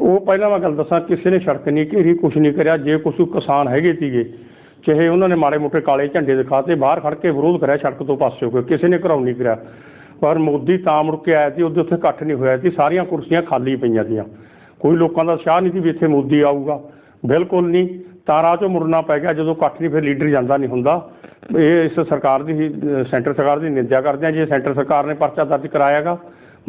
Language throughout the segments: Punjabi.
ਉਹ ਪਹਿਲਾਂ ਮੈਂ ਗੱਲ ਦੱਸਾਂ ਕਿਸੇ ਨੇ ਸੜਕ ਨਹੀਂ ਘੇਰੀ ਕੁਛ ਨਹੀਂ ਕਰਿਆ। ਜੇ ਕੁਛ ਕਿਸਾਨ ਹੈਗੇ ਸੀਗੇ ਚਾਹੇ ਉਹਨਾਂ ਨੇ ਮਾੜੇ ਮੋਟੇ ਕਾਲੇ ਝੰਡੇ ਦਿਖਾਤੇ ਬਾਹਰ ਖੜ ਕੇ ਵਿਰੋਧ ਕਰਿਆ ਸੜਕ ਤੋਂ ਪਾਸੇ ਹੋ ਕਿਸੇ ਨੇ ਘਰਾਉ ਨਹੀਂ ਕਰਿਆ। ਪਰ ਮੋਦੀ ਤਾਂ ਮੁੜ ਕੇ ਆਇਆ ਸੀ ਉਹਦੇ ਉੱਥੇ ਇਕੱਠ ਨਹੀਂ ਹੋਇਆ ਸੀ ਸਾਰੀਆਂ ਕੁਰਸੀਆਂ ਖਾਲੀ ਪਈਆਂ ਸੀਆਂ। ਕੋਈ ਲੋਕਾਂ ਦਾ ਸ਼ਾਹ ਨਹੀਂ ਸੀ ਵੀ ਇੱਥੇ ਮੋਦੀ ਆਊਗਾ। ਬਿਲਕੁਲ ਨਹੀਂ। ਤਾਂ ਚੋਂ ਮੁੜਨਾ ਪੈ ਗਿਆ ਜਦੋਂ ਇਕੱਠ ਨਹੀਂ ਫਿਰ ਲੀਡਰ ਜਾਂਦਾ ਨਹੀਂ ਹੁੰਦਾ। ਇਹ ਇਸ ਸਰਕਾਰ ਦੀ ਹੀ, ਸੈਂਟਰ ਸਰਕਾਰ ਦੀ ਨਿੰਦਿਆ ਕਰਦੇ ਆ ਜੇ ਸੈਂਟਰ ਸਰਕਾਰ ਨੇ ਪਰਚਾ ਦਰਜ ਕਰਾਇਆਗਾ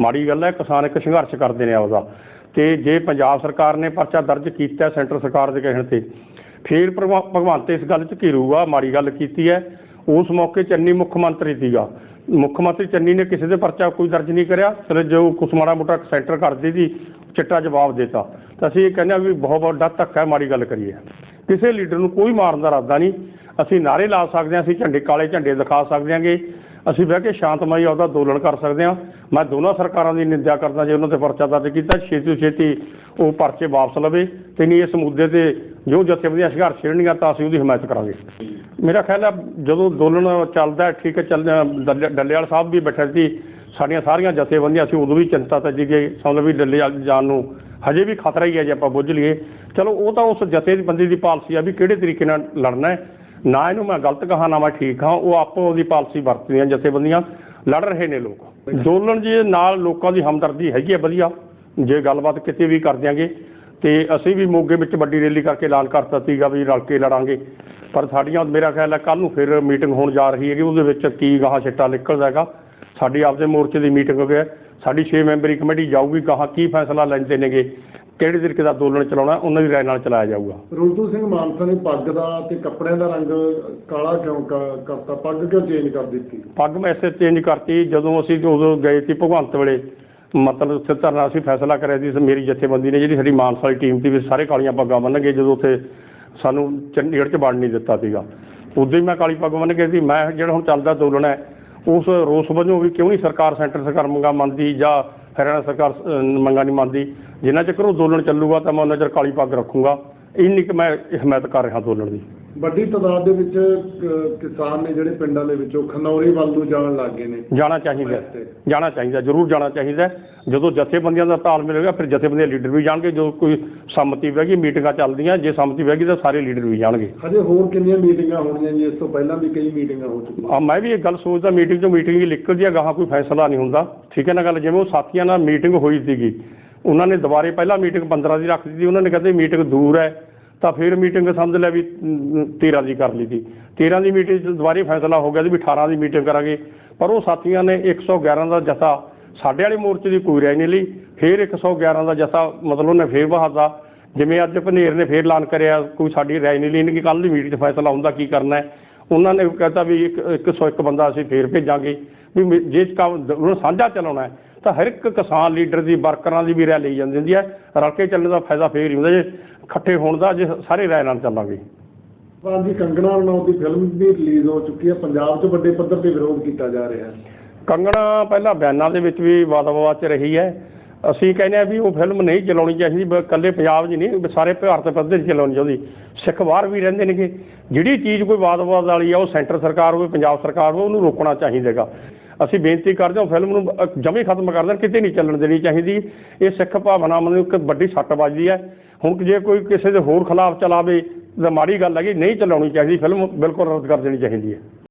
ਮਾੜੀ ਗੱਲ ਹੈ ਕਿਸਾਨ ਇੱਕ ਸੰਘਰਸ਼ ਕਰਦੇ ਨੇ ਉਹਦਾ ਤੇ ਜੇ ਪੰਜਾਬ ਸਰਕਾਰ ਨੇ ਪਰਚਾ ਦਰਜ ਕੀਤਾ ਸੈਂਟਰ ਸਰਕਾਰ ਦੇ ਕਹਿਣ ਤੇ, ਫਿਰ ਭਗਵਾ- ਭਗਵੰਤ ਇਸ ਗੱਲ 'ਚ ਘਿਰੂਗਾ ਮਾੜੀ ਗੱਲ ਕੀਤੀ ਹੈ। ਉਸ ਮੌਕੇ ਚੰਨੀ ਮੁੱਖ ਮੰਤਰੀ ਸੀਗਾ। ਮੁੱਖ ਮੰਤਰੀ ਚੰਨੀ ਨੇ ਕਿਸੇ ਦੇ ਪਰਚਾ ਕੋਈ ਦਰਜ ਨਹੀਂ ਕਰਿਆ, ਚਲੋ ਜੋ ਕੁਛ ਮਾੜਾ ਮੋਟਾ ਸੈਂਟਰ ਕਰਦੀ ਸੀ ਚਿੱਟਾ ਜਵਾਬ ਦੇਤਾ। ਤਾਂ ਅਸੀਂ ਇਹ ਕਹਿੰਦੇ ਹਾਂ ਵੀ ਬਹੁਤ ਵੱਡਾ ਧੱਕਾ ਹੈ, ਮਾੜੀ ਗੱਲ ਕਰੀਏ। ਕਿਸੇ ਲੀਡਰ ਨੂੰ ਕੋਈ ਮਾਰਨ ਦਾ ਇਰਾਦਾ ਨਹੀਂ। ਅਸੀਂ ਨਾਰੇ ਲਾ ਸਕਦੇ ਹਾਂ, ਅਸੀਂ ਝੰਡੇ ਕਾਲੇ ਝੰਡੇ ਦਿਖਾ ਸਕਦੇ ਹਾਂਗੇ। ਅਸੀਂ ਬਹਿ ਕੇ ਸ਼ਾਂਤਮਈ ਉਹਦਾ ਅੰਦੋਲਨ ਕਰ ਸਕਦੇ ਹਾਂ। ਮੈਂ ਦੋਨਾਂ ਸਰਕਾਰਾਂ ਦੀ ਨਿੰਦਿਆ ਕਰਦਾ ਜੇ ਉਹਨਾਂ ਤੇ ਪਰਚਾ ਦਰਜ ਕੀਤਾ, ਛੇਤੀ ਤੋਂ ਛੇਤੀ ਉਹ ਪਰਚੇ ਵਾਪਸ ਲਵੇ ਤੇ ਨਹੀਂ ਇਸ ਮੁੱਦੇ ਤੇ ਜੋ ਜਥੇਬੰਦੀਆਂ ਸੰਘਰਸ਼ ਛੇੜਨੀਆਂ ਤਾਂ ਅਸੀਂ ਉਹਦੀ ਹਮਾਇਤ ਕਰਾਂਗੇ। ਮੇਰਾ ਖਿਆਲ ਹੈ ਜਦੋਂ ਅੰਦੋਲਨ ਚੱਲਦਾ ਠੀਕ ਹੈ, ਚੱਲ, ਡੱਲੇ- ਡੱਲੇਵਾਲ ਸਾਹਿਬ ਵੀ ਬੈਠੇ ਸੀ, ਸਾਡੀਆਂ ਸਾਰੀਆਂ ਜਥੇਬੰਦੀਆਂ, ਅਸੀਂ ਉਦੋਂ ਵੀ ਚਿੰਤਾ ਤੇ ਸੀਗੇ ਸਮਝ ਵੀ ਡੱਲੇਵਾਲ ਜਾਣ ਨੂੰ ਹਜੇ ਵੀ ਖਤਰਾ ਹੀ ਹੈ ਜੇ ਆਪਾਂ ਬੁੱਝ ਲਈਏ। ਚਲੋ ਉਹ ਤਾਂ ਉਸ ਜਥੇਬੰਦੀ ਦੀ ਪਾਲਿਸੀ ਆ ਵੀ ਕਿਹੜੇ ਤਰੀਕੇ ਨਾਲ ਲੜਨਾ ਹੈ। ਨਾ ਇਹਨੂੰ ਮੈਂ ਗਲਤ ਕਹਾ ਨਾ ਮੈਂ ਠੀਕ ਹਾਂ, ਉਹ ਆਪੋ ਉਹਦੀ ਪਾਲਿਸੀ ਵਰਤਦੀਆਂ ਜਥੇਬੰਦੀਆਂ ਲੜ ਰਹੇ ਨੇ ਲੋਕ। ਅੰਦੋਲਨ ਜੀ ਨਾਲ ਲੋਕਾਂ ਦੀ ਹਮਦਰਦੀ ਹੈਗੀ ਹੈ ਵਧੀਆ, ਜੇ ਗੱਲਬਾਤ ਕਿਤੇ ਵੀ ਕਰ ਦਿਆਂਗੇ, ਤੇ ਅਸੀਂ ਵੀ ਮੋਗੇ ਵਿੱਚ ਵੱਡੀ ਰੈਲੀ ਕਰਕੇ ਐਲਾਨ ਕਰਤਾ ਸੀਗਾ ਵੀ ਰਲ ਕੇ ਲੜਾਂਗੇ। ਪਰ ਸਾਡੀਆਂ, ਮੇਰਾ ਖਿਆਲ ਹੈ ਕੱਲ ਨੂੰ ਫਿਰ ਮੀਟਿੰਗ ਹੋਣ ਜਾ ਰਹੀ ਹੈਗੀ, ਉਹਦੇ ਵਿੱਚ ਕੀ ਗਾਹਾਂ ਛਿੱਟਾ ਨਿਕਲਦਾ ਹੈਗਾ। ਸਾਡੀ ਆਪਦੇ ਮੋਰਚੇ ਦੀ ਮੀਟਿੰਗ ਹੋ ਗਿਆ, ਸਾਡੀ 6 ਮੈਂਬਰੀ ਕਮੇਟੀ ਜਾਊਗੀ, ਗਾਹਾਂ ਕੀ ਫੈਸਲਾ ਲੈਂਦੇ ਨੇਗੇ। ਕਿਹੜੇ ਤਰੀਕੇ ਦਾ ਅੰਦੋਲਨ ਚਲਾਉਣਾ ਉਹਨਾਂ ਦੀ ਰਾਏ ਨਾਲ ਚਲਾਇਆ ਜਾਊਗਾ। ਰੁਲਤੂ ਸਿੰਘ ਮਾਨਸਾ ਨੇ ਪੱਗ ਦਾ ਤੇ ਕੱਪੜਿਆਂ ਦਾ ਰੰਗ ਕਾਲਾ ਕਿਉਂ ਕ- ਕਰਤਾ? ਪੱਗ ਕਿਉਂ ਚੇਂਜ ਕਰ ਦਿੱਤੀ? ਪੱਗ ਮੈਂ ਇਸੇ ਚੇਂਜ ਕਰਤੀ ਜਦੋਂ ਅਸੀਂ ਉਦੋਂ ਗਏ ਸੀ ਭਗਵੰਤ ਵੇਲੇ ਮਤਲਬ ਉੱਥੇ ਧਰਨਾ ਅਸੀਂ ਫੈਸਲਾ ਕਰਿਆ ਸੀ ਮੇਰੀ ਜਥੇਬੰਦੀ ਨੇ ਜਿਹੜੀ ਸਾਡੀ ਮਾਨਸਾ ਵਾਲੀ ਟੀਮ ਸੀ ਵੀ ਸਾਰੇ ਕਾਲੀਆਂ ਪੱਗਾਂ ਬੰਨ੍ਹਗੇ ਜਦੋਂ ਉੱਥੇ ਸਾਨੂੰ ਚੰਡੀਗੜ੍ਹ 'ਚ ਵੜ ਨਹੀਂ ਦਿੱਤਾ ਸੀਗਾ। ਉਦੋਂ ਹੀ ਮੈਂ ਕਾਲੀ ਪੱਗ ਬੰਨ੍ਹ ਕੇ ਸੀ ਮੈਂ ਜਿਹੜਾ ਹੁਣ ਚੱਲਦਾ ਅੰਦੋਲਨ ਹੈ ਉਸ ਰੋਸ ਵਜੋਂ ਵੀ ਕਿਉਂ ਨਹੀਂ ਸਰਕਾਰ ਸੈਂਟਰ ਸਰਕਾਰ ਮੰਗਾ ਮੰਨਦੀ ਜਾਂ ਹਰਿਆਣਾ ਸਰਕਾਰ ਮੰਗਾਂ ਨਹੀਂ ਮੰਨਦੀ। ਜਿੰਨਾ ਚਿਰ ਉਹ ਅੰਦੋਲਨ ਚੱਲੂਗਾ ਤਾਂ ਮੈਂ ਉਹਨਾਂ ਚਿਰ ਕਾਲੀ ਪੱਗ ਰੱਖੂੰਗਾ। ਇੰਨੀ ਕਿ ਮੈਂ ਹਮਾਇਤ ਕਰ ਰਿਹਾ ਅੰਦੋਲਨ ਦੀ। ਵੱਡੀ ਤਾਦਾਦ ਦੇ ਵਿੱਚ ਕ- ਕਿਸਾਨ ਨੇ ਜਿਹੜੇ ਪਿੰਡਾਂ ਦੇ ਵਿੱਚੋਂ ਖਨੌਰੀ ਵੱਲ ਨੂੰ ਜਾਣ ਲੱਗ ਗਏ ਨੇ। ਜਾਣਾ ਚਾਹੀਦਾ ਹੈ। ਜਾਣਾ ਚਾਹੀਦਾ ਜ਼ਰੂਰ ਜਾਣਾ ਚਾਹੀਦਾ ਹੈ। ਜਦੋਂ ਜਥੇਬੰਦੀਆਂ ਦਾ ਤਾਲਮੇਲ ਹੋਏਗਾ ਫਿਰ ਜਥੇਬੰਦੀਆਂ ਲੀਡਰ ਵੀ ਜਾਣਗੇ। ਜੋ ਕੋਈ ਸੰਮਤੀ ਬਹਿਗੀ ਮੀਟਿੰਗਾਂ ਚੱਲਦੀਆਂ ਜੇ ਸੰਮਤੀ ਬਹਿਗੀ ਤਾਂ ਸਾਰੇ ਲੀਡਰ ਵੀ ਜਾਣਗੇ। ਹਜੇ ਹੋਰ ਕਿੰਨੀਆਂ ਮੀਟਿੰਗਾਂ ਹੋਣੀਆਂ ਜੀ? ਇਸ ਤੋਂ ਪਹਿਲਾਂ ਵੀ ਕਈ ਮੀਟਿੰਗਾਂ ਹੋ ਚੁੱਕੀਆਂ। ਆ ਮੈਂ ਵੀ ਇਹ ਗੱਲ ਸੋਚਦਾ ਮੀਟਿੰਗ ਤੋਂ ਮੀਟਿੰਗ ਹੀ ਨਿਕਲਦੀ ਆ ਗਾਹਾਂ ਕੋਈ ਫੈਸਲਾ ਨਹੀਂ ਹੁੰਦਾ। ਠੀਕ ਹੈ ਨਾ ਗੱਲ? ਜਿਵੇਂ ਉਹ ਸਾਥੀਆਂ ਨਾਲ ਮੀਟਿੰਗ ਹੋਈ ਸੀਗੀ ਉਹਨਾਂ ਨੇ ਦੁਬਾਰੇ ਪਹਿਲਾਂ ਮੀਟਿੰਗ 15 ਦੀ ਰੱਖ ਦਿੱਤੀ ਉਹਨਾਂ ਨੇ ਕਹਿੰਦੇ ਮੀਟਿੰਗ ਦੂਰ ਹੈ। ਤਾਂ ਫਿਰ ਮੀਟਿੰਗ ਸਮਝ ਲਿਆ ਵੀ ਅਮ, 13 ਦੀ ਕਰ ਲਈ ਸੀ। 13 ਦੀ ਮੀਟਿੰਗ 'ਚ ਦੁਬਾਰੇ ਫੈਸਲਾ ਹੋ ਗਿਆ ਸੀ ਵੀ 18 ਦੀ ਮੀਟਿੰਗ ਕਰਾਂਗੇ। ਪਰ ਉਹ ਸਾਥੀਆਂ ਨੇ 111 ਦਾ ਜਥਾ ਸਾਡੇ ਵਾਲੇ ਮੋਰਚੇ ਦੀ ਕੋਈ ਰਾਏ ਨਹੀਂ ਲਈ। ਫਿਰ 111 ਦਾ ਜਥਾ ਮਤਲਬ ਉਹਨੇ ਫੇਰ ਬਹਾਦਾ ਜਿਵੇਂ ਅੱਜ ਭਨੇਰ ਨੇ ਫੇਰ ਐਲਾਨ ਕਰਿਆ ਕੋਈ ਸਾਡੀ ਰਾਏ ਨਹੀਂ ਲਈ ਕਿ ਕੱਲ ਦੀ ਮੀਟਿੰਗ 'ਚ ਫੈਸਲਾ ਹੁੰਦਾ ਕੀ ਕਰਨਾ ਹੈ। ਉਹਨਾਂ ਨੇ ਕਹਤਾ ਵੀ ਇੱਕ 101 ਬੰਦਾ ਅਸੀਂ ਫੇਰ ਭੇਜਾਂਗੇ। ਵੀ ਜੇ ਕੰਮ ਉਹਨੂੰ ਸਾਂਝਾ ਚਲਾਉਣਾ ਹੈ ਤਾਂ ਹਰ ਇੱਕ ਕਿਸਾਨ ਲੀਡਰ ਦੀ ਵਰਕਰਾਂ ਦੀ ਵੀ ਰਾਏ ਲਈ ਜਾਂਦੀ ਹੁੰਦੀ ਹੈ। ਰਲ ਕੇ ਚੱਲਣ ਦਾ ਫਾਇਦਾ ਫੇਰ ਹੀ ਹੁੰਦਾ ਜੇ। ਇਕੱਠੇ ਹੋਣ ਦਾ ਜੇ ਸਾਰੇ ਰਾਏ ਨਾਲ ਚੱਲਾਂਗੇ। ਹਾਂਜੀ ਕੰਗਣਾ ਰਣੌਤ ਦੀ ਫਿਲਮ ਵੀ ਰਿਲੀਜ਼ ਹੋ ਚੁੱਕੀ ਹੈ। ਪੰਜਾਬ 'ਚ ਵੱਡੇ ਪੱਧਰ ਤੇ ਵਿਰੋਧ ਕੀਤਾ ਜਾ ਰਿਹਾ ਹੈ। ਕੰਗਣਾ ਪਹਿਲਾਂ ਬਿਆਨਾਂ ਦੇ ਵਿੱਚ ਵੀ ਵਾਦ-ਵਿਵਾਦ 'ਚ ਰਹੀ ਹੈ। ਅਸੀਂ ਕਹਿੰਦੇ ਆ ਵੀ ਉਹ ਫਿਲਮ ਨਹੀਂ ਚਲਾਉਣੀ ਚਾਹੀਦੀ ਇਕੱਲੇ ਪੰਜਾਬ 'ਚ ਨਹੀਂ ਸਾਰੇ ਭਾਰਤ ਪੱਧਰ 'ਚ ਚਲਾਉਣੀ ਚਾਹੀਦੀ। ਸਿੱਖ ਬਾਹਰ ਵੀ ਰਹਿੰਦੇ ਨੇਗੇ। ਜਿਹੜੀ ਚੀਜ਼ ਕੋਈ ਵਾਦ-ਵਿਵਾਦ ਵਾਲੀ ਆ ਉਹ ਸੈਂਟਰ ਸਰਕਾਰ ਹੋਵੇ ਪੰਜਾਬ ਸਰਕਾਰ ਹੋਵੇ ਉਹਨੂੰ ਰੋਕਣਾ ਚਾਹੀਦਾਗਾ। ਅਸੀਂ ਬੇਨਤੀ ਕਰਦੇ ਹਾਂ ਫਿਲਮ ਨੂੰ ਜਮੇ ਖਤਮ ਕਰ ਦੇਣ ਕਿਤੇ ਨਹੀਂ ਚੱਲਣ ਦੇਣੀ ਚਾਹੀਦੀ। ਇਹ ਸਿੱਖ ਭਾਵਨਾਵਾਂ ਨੂੰ ਇੱਕ ਵੱਡੀ ਸੱਟ ਵੱਜਦੀ ਹੈ। ਹੁਣ ਜੇ ਕੋਈ ਕਿਸੇ ਦੇ ਹੋਰ ਖਿਲਾਫ ਚਲਾਵੇ ਤਾਂ ਮਾੜੀ ਗੱਲ ਹੈਗੀ ਨਹੀਂ ਚਲਾਉਣੀ ਚਾਹੀਦੀ, ਫਿਲਮ ਬਿਲਕੁਲ ਰੱਦ ਕਰ ਦੇਣੀ ਚਾਹੀਦੀ ਹੈ।